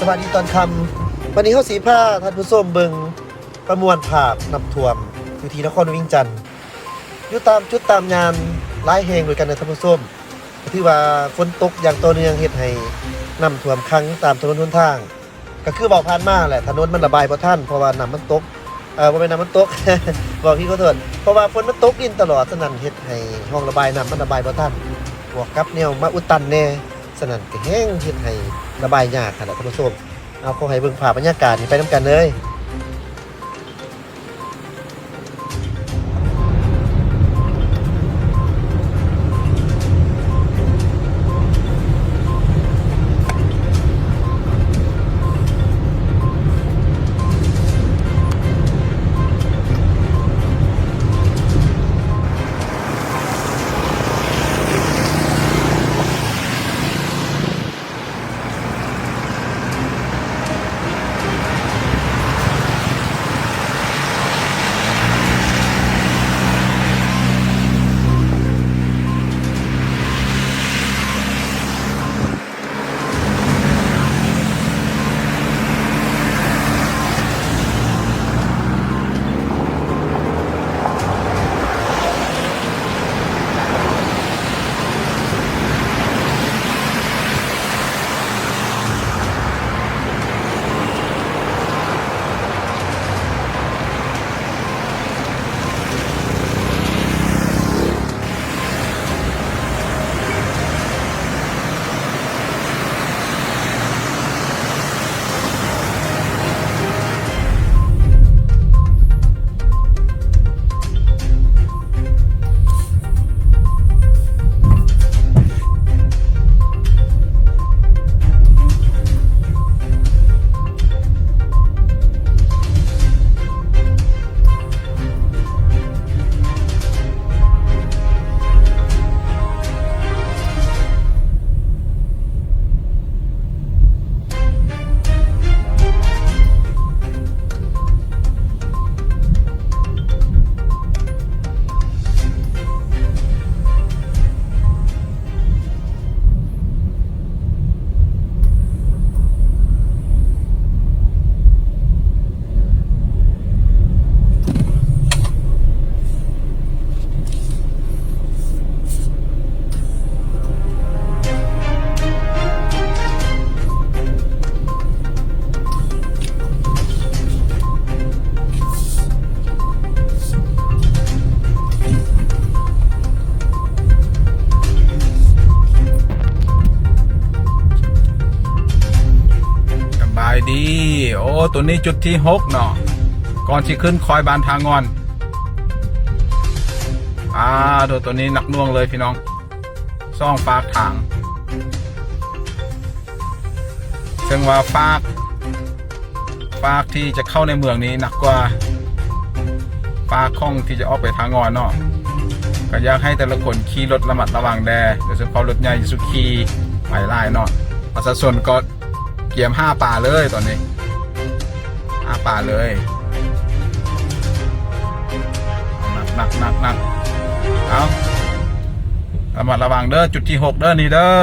สวัสดีตอนคำวันนี้เขาสีผ้าท่านผู้ชมเบิงประมวลภาพนำท่วมอยู่ที่นครวิ่งจันทร์อยู่ตามจุดตามยานหลายแห่งด้วยกันในท่านผู้ชมที่ว่าฝนตกอย่างต่อเนื่องเฮ็ดให้น้ำท่วมขังตามถนนหนทาง ก็คือบอกผ่านมาแหละถนนมันระบายบ่ทันเพราะว่าน้ำมันตกเออบ่เป็นน้ำมันตกบอกพี่ขอโทษเพราะว่าฝนมันตกดินตลอดฉะนั้นเฮ็ดให้ห้องระบายน้ำมันระบายบ่ทันบวกกับแนวมาอุดตันแน่ สนั่นก็แห้งเห็นให้ระบายยากค่ะท่านผู้ชมเอาขอให้เบิ่งภาพบรรยากาศนี้ไปนํกันเลย ตัวนี้จุดที่หกเนาะก่อนที่ขึ้นคอยบานทางงอน อ่าตัวตัวนี้หนักน่วงเลยพี่น้องซ่องฟากทางซึ่งว่าฟากฟากที่จะเข้าในเมืองนี้หนักกว่าฟากข้องที่จะออกไปทางงอนเนาะก็อยากให้แต่ละคนขี่รถระมัดระวังแดโดยเฉพาะรถใหญ่สุขีหมายลายเนาะประชาชนก็เกียมห้าป่าเลยตอนนี้ ห้าป่าเลยหนักหนักหนักหนักเอาระมัดระวังเด้อจุดที่หกเด้อนี่เด้อ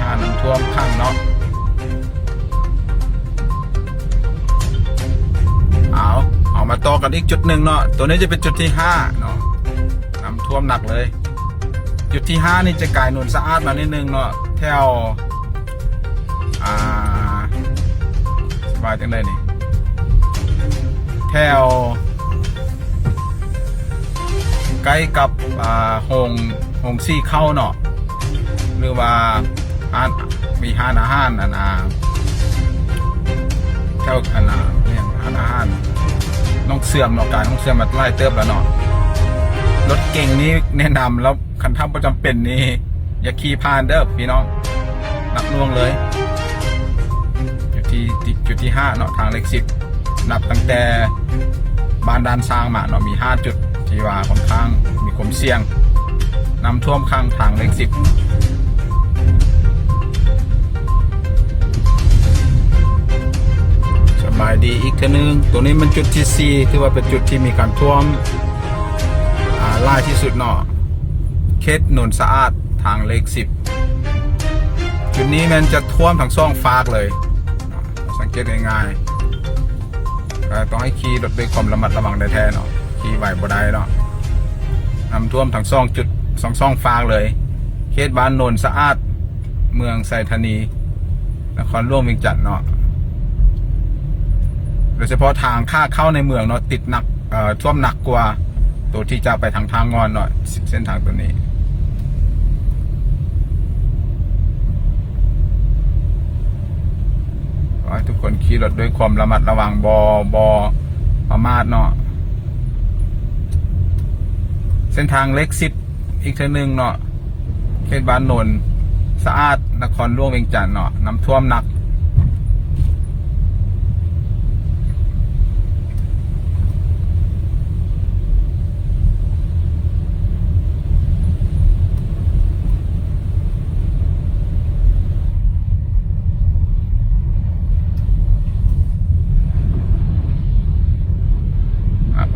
หาน้ำท่วมข้างเนาะเอาเอามาต่อกันอีกจุดหนึ่งเนาะตัวนี้จะเป็นจุดที่ห้าเนาะน้ำท่วมหนักเลย จุดที่ห้านี่จะกลายนวลสะอาดมานิดนึงเนาะแถวอ่า สบายจังเลยนี่แถวใกล้กับอ่าโฮงโฮงซี่เข้าเนาะหรือว่าห้านมีห้านอาหารอันนาแถวอันนาเนี่ยห้านอาหารน้องเสื่อมเนาะการน้องเสื่อมมาไล่เติบแล้วเนาะรถเก่งนี้แนะนำแล้วคันทำประจำเป็นนี่อย่าขี่ผ่านเด้อพี่น้องหนักน่วงเลย ที่จุดที่ห้าเนาะทางเลขสิบนับตั้งแต่บ้านด้านสร้างมาเนาะมีห้าจุดที่ว่าค่อนข้างมีความเสี่ยงน้ำท่วมข้างทางเลขสิบสบายดีอีกทีนึง ตัวนี้มันจุดที่สี่ที่ว่าเป็นจุดที่มีการท่วมล่าที่สุดเนาะเขตนนสะอาดทางเลขสิบจุดนี้มันจะท่วมทั้งซ่องฟากเลย งเกตง่ายๆต้องให้ขี่รถด้วยความระมัดระวังได้แท้เนาะขี่ไหวบ่ได้เนาะน้ำท่วมทั้งซองจุดสองซองฟากเลย เขตบ้านโนนสะอาด เมืองไซธานีนครหลวงเวียงจันทน์เนาะโดยเฉพาะทางค่าเข้าในเมืองเนาะติดหนักท่วมหนักกว่า ตัวที่จะไปทางทางงอนเนาะเส้นทางตัวนี้ ขอให้ ทุกคนขี่รถด้วยความระมัดระวังบอบอประมาทเนาะเส้นทางเล็กสิบอีกเท่านึงเนาะเขตบ้านนนสะอาดนครหลวงเวียงจันทน์เนาะน้ำท่วมหนัก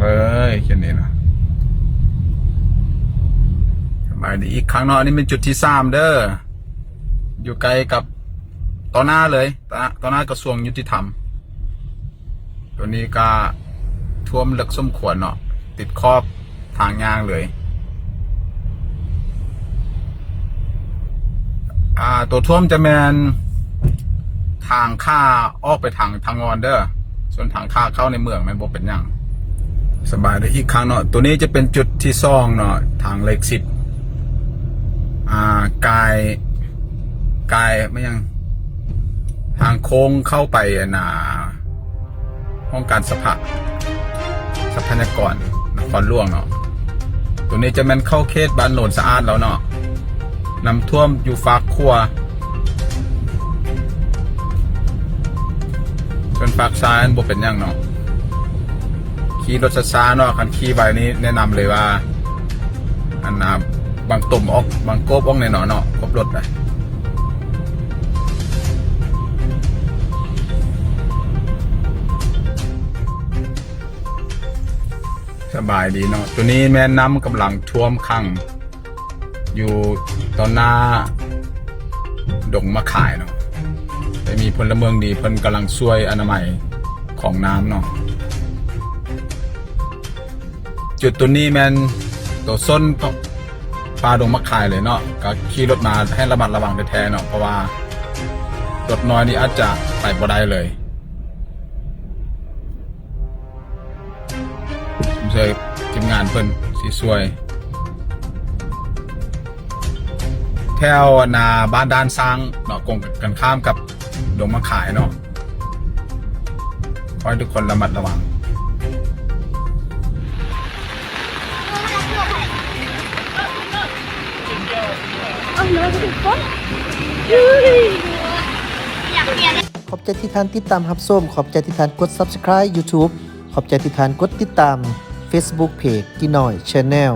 อะ เอ้ยแค่นี้นะสบายดีอีกครั้งเนาะอันนี้เป็นจุดที่สามเด้ออยู่ไกลกับต่อหน้าเลยต่อหน้าต่อหน้ากระทรวงยุติธรรม ตัวนี้ก็ท่วมลึกส้มควรเนาะติดขอบทางยางเลย อ่า ตัวท่วมจะแมนทางค่าออกไปทางทางงอนเด้อส่วนทางค่าเข้าในเมืองมันบ่เป็นยัง สบายได้อีกครั้งเนาะตัวนี้จะเป็นจุดที่ซองเนาะทางเลขสิบอ่ากายกายไม่ยัง ทางโค้งเข้าไปนาห้องการสภาทรัพยากรนครหลวงเนาะตัวนี้จะมันเข้าเขตบ้านโนนสะอาดแล้วเนาะน้ำท่วมอยู่ฝากครัวส่วนฝากซ้ายบ่เป็นยังเนาะ ขี่รถช้าๆเนาะคันขี่ไปนี้แนะนำเลยว่า อันนาบางตุ่มออกบางโกบออกในหนอเนาะกบรถเลยสบายดีเนาะตัวนี้แม่น้ำกำลังท่วมขังอยู่ตอนหน้า ดงมะขายเนาะแต่มีพลเมืองดีเพิ่นกำลังช่วยอนามัยของน้ำเนาะ จุดตัวนี้แมนตัวส้นปลาดงมะขายเลยเนาะก็ขี่รถมาให้ระมัดระวังแท้ๆเนาะเพราะว่ารถน้อยนี่อาจจะไปบ่ได้เลยผมเคยทีมงานเพิ่นสีสวย แถวนาบ้านด้านสร้างเนาะกงกันข้ามกับดงมะขายเนาะขอให้ทุกคนระมัดระวัง ขอบใจที่ท่านติดตามฮับส้ม ขอบใจที่ท่านกด Subscribe YouTube ขอบใจที่ท่านกดติดตาม Facebook Page กี่หน่อย Channel